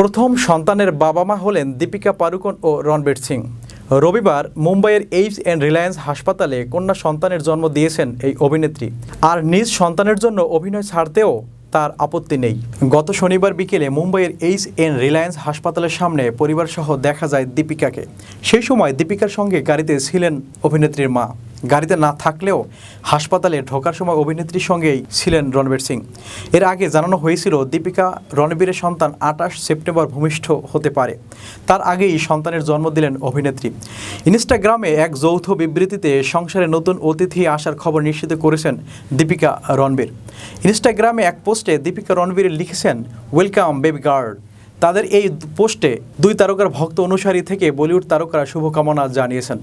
প্রথম সন্তানের বাবা মা হলেন দীপিকা পাড়ুকোন ও রণবীর সিং। রবিবার মুম্বাইয়ের এইমস অ্যান্ড রিলায়েন্স হাসপাতালে কন্যা সন্তানের জন্ম দিয়েছেন এই অভিনেত্রী। আর নিজ সন্তানের জন্য অভিনয় ছাড়তেও তার আপত্তি নেই। গত শনিবার বিকেলে মুম্বাইয়ের এইচ এন রিলায়েন্স হাসপাতালের সামনে পরিবারসহ দেখা যায় দীপিকাকে। সেই সময় দীপিকার সঙ্গে গাড়িতে ছিলেন অভিনেত্রীর মা। গাড়িতে না থাকলেও হাসপাতালে ঢোকার সময় অভিনেত্রীর সঙ্গেই ছিলেন রণবীর সিং। এর আগে জানানো হয়েছিল, দীপিকা রণবীরের সন্তান আঠাশ সেপ্টেম্বর ভূমিষ্ঠ হতে পারে। তার আগেই সন্তানের জন্ম দিলেন অভিনেত্রী। ইনস্টাগ্রামে এক যৌথ বিবৃতিতে সংসারে নতুন অতিথি আসার খবর নিশ্চিত করেছেন দীপিকা রণবীর। ইনস্টাগ্রামে এক পোস্টে দীপিকা রণবীর লিখেছেন, ওয়েলকাম বেবি গার্ড তাদের এই পোস্টে দুই তারকার ভক্ত অনুসারী থেকে বলিউড তারকারা শুভকামনা জানিয়েছেন।